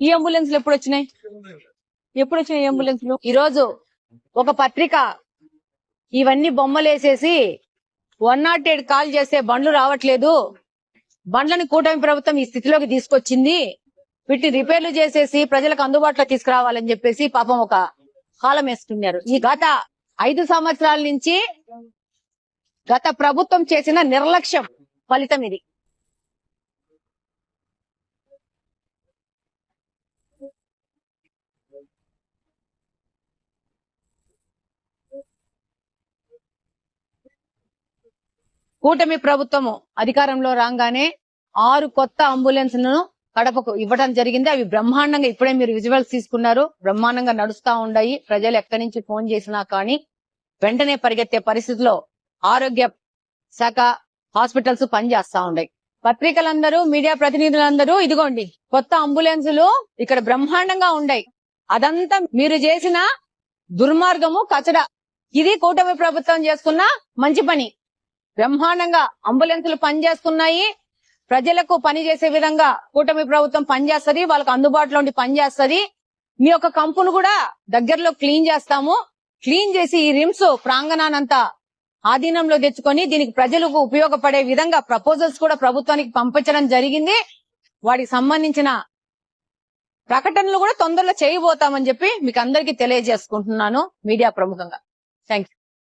ఈ అంబులెన్స్లు ఎప్పుడు వచ్చినాయి ఎప్పుడు వచ్చినాయి ఈ అంబులెన్స్లు? ఈ రోజు ఒక పత్రిక ఇవన్నీ బొమ్మలు వేసేసి వన్ నాట్ ఎయిట్ కాల్ చేస్తే బండ్లు రావట్లేదు. బండ్లని కూటమి ప్రభుత్వం ఈ స్థితిలోకి తీసుకొచ్చింది. వీటిని రిపేర్లు చేసేసి ప్రజలకు అందుబాటులో తీసుకురావాలని చెప్పేసి పాపం ఒక కాలం వేస్తున్నారు ఈ గత ఐదు సంవత్సరాల నుంచి గత ప్రభుత్వం చేసిన నిర్లక్ష్యం ఫలితం ఇది. కూటమి ప్రభుత్వము అధికారంలో రాగానే ఆరు కొత్త అంబులెన్స్లను కడపకు ఇవ్వడం జరిగింది. అవి బ్రహ్మాండంగా ఇప్పుడే మీరు విజువల్స్ తీసుకున్నారు. బ్రహ్మాండంగా నడుస్తా ఉన్నాయి ప్రజలు ఎక్కడి నుంచి ఫోన్ చేసినా కానీ వెంటనే పరిగెత్తే పరిస్థితిలో ఆరోగ్య శాఖ హాస్పిటల్స్ పనిచేస్తా ఉన్నాయి. పత్రికలందరూ మీడియా ప్రతినిధులందరూ ఇదిగోండి కొత్త అంబులెన్సులు ఇక్కడ బ్రహ్మాండంగా ఉన్నాయి అదంతా మీరు చేసిన దుర్మార్గము కచడ. ఇది కూటమి ప్రభుత్వం చేసుకున్న మంచి పని. బ్రహ్మాండంగా అంబులెన్సులు పనిచేస్తున్నాయి. ప్రజలకు పని చేసే విధంగా కూటమి ప్రభుత్వం పనిచేస్తుంది వాళ్ళకి అందుబాటులో ఉండి పనిచేస్తుంది. మీ యొక్క కంపును కూడా దగ్గరలో క్లీన్ చేస్తాము. క్లీన్ చేసి ఈ రిమ్స్ ప్రాంగణానంతా ఆధీనంలో తెచ్చుకొని దీనికి ప్రజలకు ఉపయోగపడే విధంగా ప్రపోజల్స్ కూడా ప్రభుత్వానికి పంపించడం జరిగింది. వాటికి సంబంధించిన ప్రకటనలు కూడా తొందరలో చేయబోతామని చెప్పి మీకు అందరికీ తెలియజేసుకుంటున్నాను. మీడియా ప్రముఖంగా. థ్యాంక్